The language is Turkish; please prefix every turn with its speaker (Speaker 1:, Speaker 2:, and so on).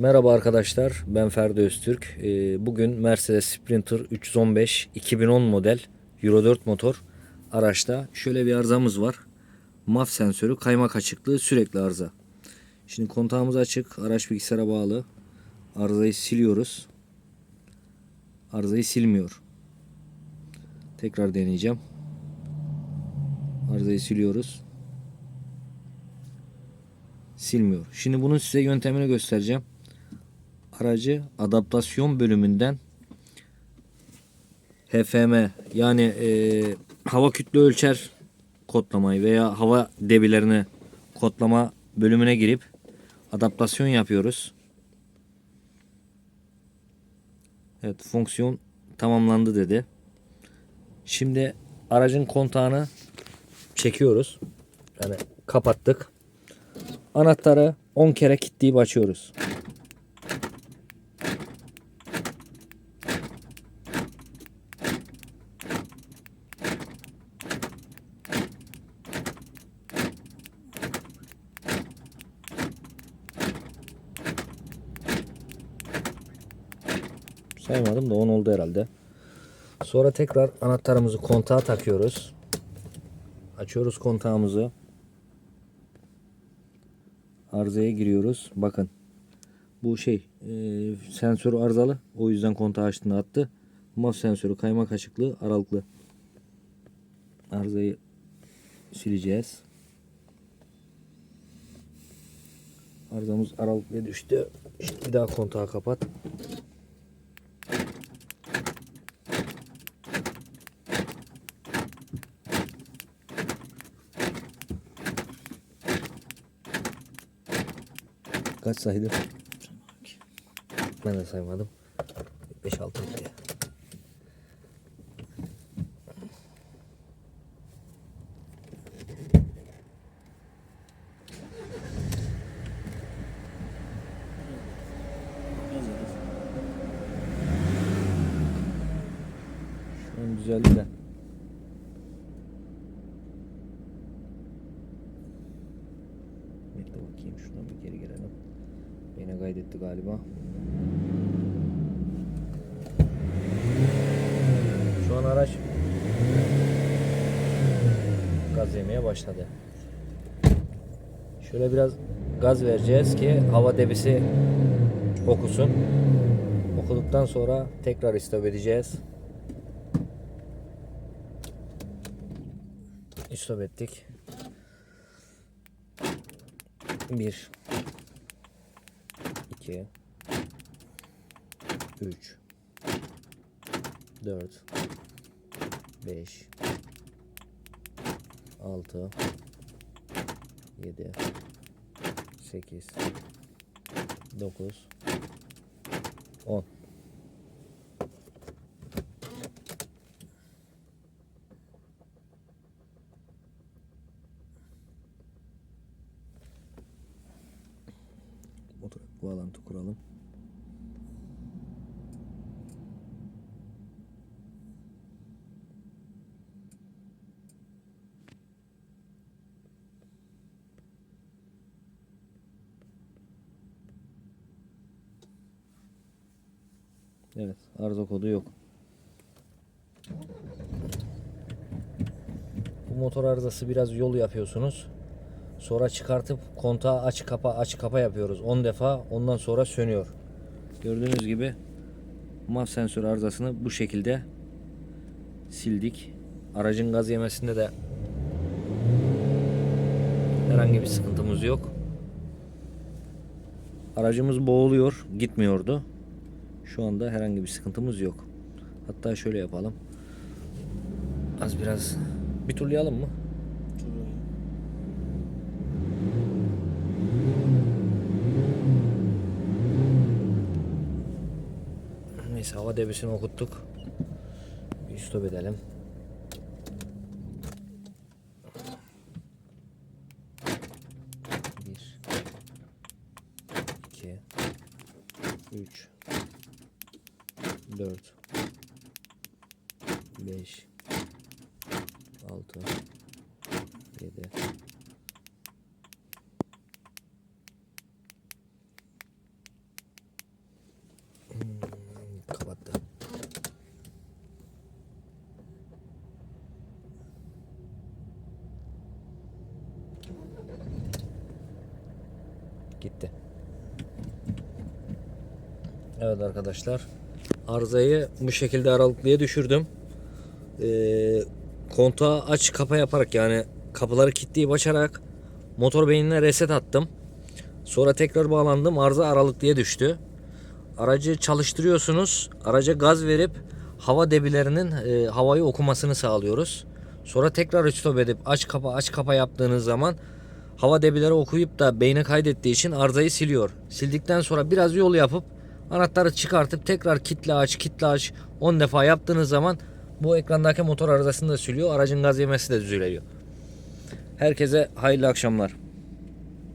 Speaker 1: Merhaba arkadaşlar, ben Ferdi Öztürk. Ee, Bugün Mercedes Sprinter 315 2010 model Euro 4 motor araçta şöyle bir arızamız var. MAF sensörü kaymak açıklığı sürekli arıza. Şimdi kontağımız açık, araç bilgisayara bağlı. Arızayı siliyoruz. Arızayı silmiyor. Tekrar deneyeceğim. Arızayı siliyoruz. Silmiyor. Şimdi bunun size yöntemini göstereceğim aracı adaptasyon bölümünden HFM yani e, hava kütle ölçer kodlamayı veya hava debilerini kodlama bölümüne girip adaptasyon yapıyoruz. Evet fonksiyon tamamlandı dedi. Şimdi aracın kontağını çekiyoruz. Yani kapattık. Anahtarı 10 kere kilitleyip açıyoruz. Saymadım da 10 oldu herhalde. Sonra tekrar anahtarımızı kontağa takıyoruz. Açıyoruz kontağımızı. Arızaya giriyoruz. Bakın. Bu şey e, sensörü arızalı. O yüzden kontağı açtığında attı. MAF sensörü kaymak açıklığı aralıklı. Arızayı sileceğiz. Arızamız aralıklı düştü. İşte bir daha kontağı kapat. Kaç saydım? Ben de saymadım. 5-6 bitti. Şu an düzeldi de. Bekle bakayım şuradan bir geri gelelim. Yine kaydetti galiba. Şu an araç gaz yemeye başladı. Şöyle biraz gaz vereceğiz ki hava debisi okusun. Okuduktan sonra tekrar istop edeceğiz. İstop ettik. Bir. 2 3 4 5 6 7 8 9 10 Motor bağlantı kuralım. Evet, arıza kodu yok. Bu motor arızası biraz yol yapıyorsunuz. Sonra çıkartıp kontağı aç kapa aç kapa yapıyoruz 10 defa. Ondan sonra sönüyor. Gördüğünüz gibi MAF sensör arızasını bu şekilde sildik. Aracın gaz yemesinde de herhangi bir sıkıntımız yok. Aracımız boğuluyor, gitmiyordu. Şu anda herhangi bir sıkıntımız yok. Hatta şöyle yapalım. Az biraz bir turlayalım mı? Neyse hava debisini okuttuk. Bir stop edelim. Bir, iki, üç, dört, beş, altı, gitti. Evet arkadaşlar. Arızayı bu şekilde aralıklıya düşürdüm. Ee, kontağı aç kapa yaparak yani kapıları kilitleyip açarak motor beynine reset attım. Sonra tekrar bağlandım. Arıza aralıklıya düştü. Aracı çalıştırıyorsunuz. Araca gaz verip hava debilerinin e, havayı okumasını sağlıyoruz. Sonra tekrar stop edip aç kapa aç kapa yaptığınız zaman hava debileri okuyup da beyne kaydettiği için arızayı siliyor. Sildikten sonra biraz yol yapıp anahtarı çıkartıp tekrar kitle aç kitle aç 10 defa yaptığınız zaman bu ekrandaki motor arızasını da siliyor. Aracın gaz yemesi de düzeliyor. Herkese hayırlı akşamlar.